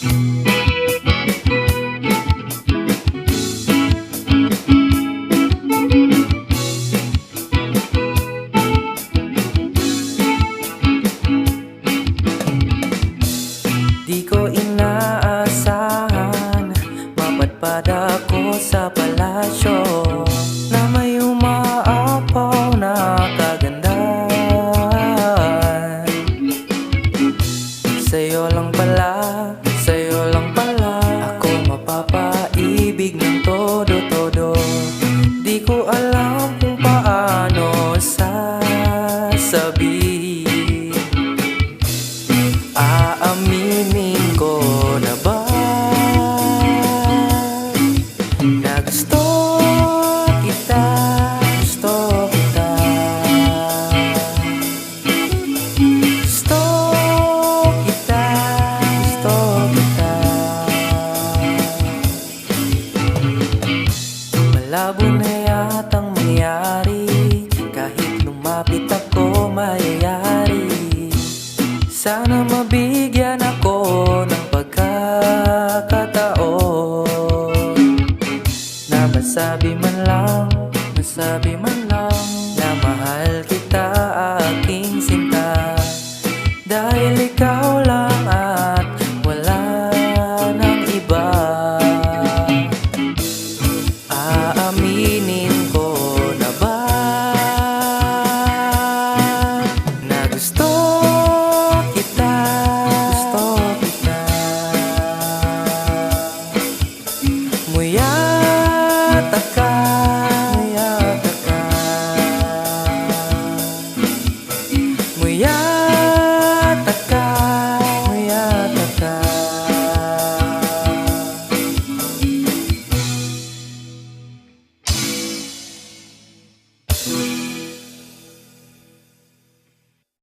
Di ko inaasahan sa palasyo Na may umaapaw na kagandahan. Sa'yo lang pala Ako mapapaibig ng todo-todo. Di ko alam kung paano sasabihin. Aaminin ko na ba Na gusto Malabo na yatang mangyari Kahit lumapit ako mayayari. Sana mabigyan ako ng pagkakataon. Na masabi man lang, masabi man lang Na mahal kita aking sinta. Dahil I'm